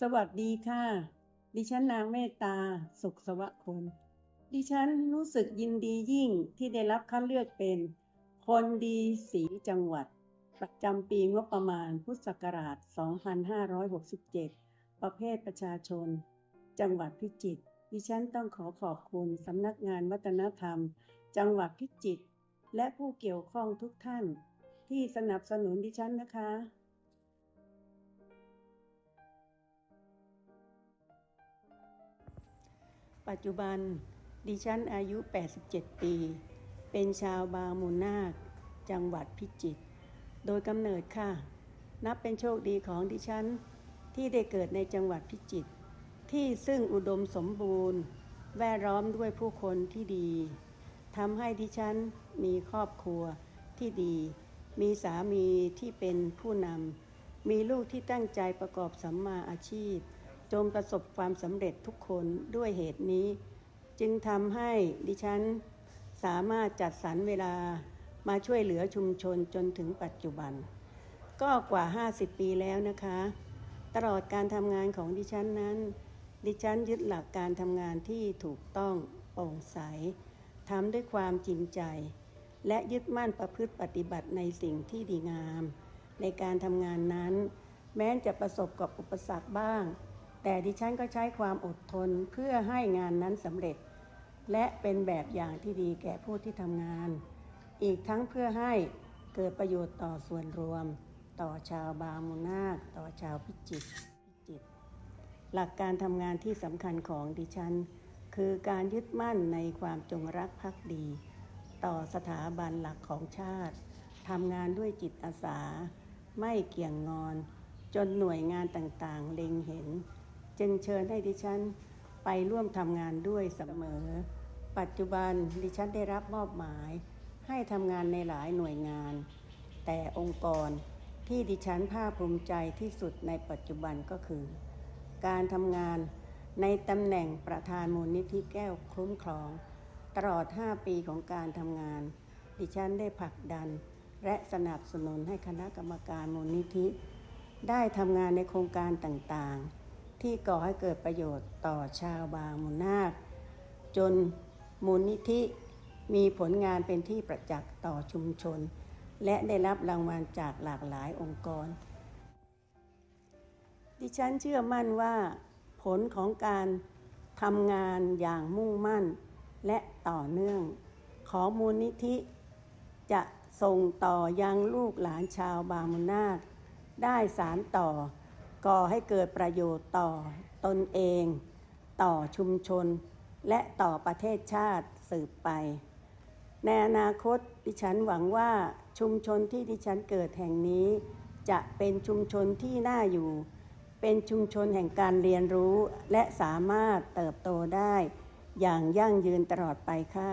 สวัสดีค่ะ ดิฉันนางเมตตา สุขสวะคน ดิฉันรู้สึกยินดียิ่งที่ได้รับคัดเลือกเป็น คนดีสีจังหวัด ประจำปีงบประมาณพุทธศักราช 2567 ประเภทประชาชน จังหวัดพิจิตร ดิฉันต้องขอขอบคุณสำนักงานวัฒนธรรม จังหวัดพิจิตร และผู้เกี่ยวข้องทุกท่าน ที่สนับสนุนดิฉันนะคะ ปัจจุบันดิฉันอายุ 87 ปี เป็นชาวบางมูลนาค จังหวัดพิจิตร โดยกำเนิดค่ะ นับเป็นโชคดีของดิฉันที่ได้เกิดในจังหวัดพิจิตร ที่ซึ่งอุดมสมบูรณ์ แวดล้อมด้วยผู้คนที่ดี ทำให้ดิฉันมีครอบครัวที่ดี มีสามีที่เป็นผู้นำ มีลูกที่ตั้งใจประกอบสัมมาอาชีพ จงประสบความสำเร็จทุกคนด้วยเหตุนี้ จึงทำให้ดิฉันสามารถจัดสรรเวลามาช่วยเหลือชุมชนจนถึงปัจจุบัน ก็กว่า 50 ปีแล้วนะคะ ตลอดการทำงานของดิฉันนั้น ดิฉันยึดหลักการทำงานที่ถูกต้องโปร่งใสทำด้วยความจริงใจ และยึดมั่นประพฤติปฏิบัติในสิ่งที่ดีงาม ในการทำงานนั้น แม้จะประสบกับอุปสรรคบ้าง แต่ดิฉันก็ใช้ความอดทนเพื่อให้งานนั้นสำเร็จ และเป็นแบบอย่างที่ดีแก่ผู้ที่ทำงาน อีกทั้งเพื่อให้เกิดประโยชน์ต่อส่วนรวม ต่อชาวบางมูนาคต่อชาวพิจิตพิจิต หลักการทำงานที่สำคัญของดิฉัน คือการยึดมั่นในความจงรักภักดี ต่อสถาบันหลักของชาติทำงานด้วยจิตอาสา ไม่เกี่ยงงอน จนหน่วยงานต่างๆ เล็งเห็น จึงเชิญให้ดิฉันไปร่วมทำงานด้วยเสมอ ปัจจุบันดิฉันได้รับมอบหมาย ให้ทำงานในหลายหน่วยงาน แต่องค์กรที่ดิฉันภาคภูมิใจที่สุดในปัจจุบันก็คือ การทำงานในตำแหน่งประธานมูลนิธิแก้วคุ้มครอง ตลอด 5 ปีของการทำงาน ดิฉันได้ผลักดัน และสนับสนุนให้คณะกรรมการมูลนิธิ ได้ทำงานในโครงการต่างๆ ที่ก่อให้เกิดประโยชน์ต่อชาวบางมูลนาคจนมูลนิธิมีผลงานเป็นที่ประจักษ์ต่อชุมชน และได้รับรางวัลจากหลากหลายองค์กร ดิฉันเชื่อมั่นว่า ผลของการทำงานอย่างมุ่งมั่น และต่อเนื่องของมูลนิธิ จะส่งต่อยังลูกหลานชาวบางมุนาคได้สารต่อ ก่อให้เกิดประโยชน์ต่อตนเอง ต่อชุมชน และต่อประเทศชาติสืบไป ในอนาคตดิฉันหวังว่าชุมชนที่ดิฉันเกิดแห่งนี้ จะเป็นชุมชนที่น่าอยู่ เป็นชุมชนแห่งการเรียนรู้และสามารถเติบโตได้ อย่างยั่งยืนตลอดไปค่ะ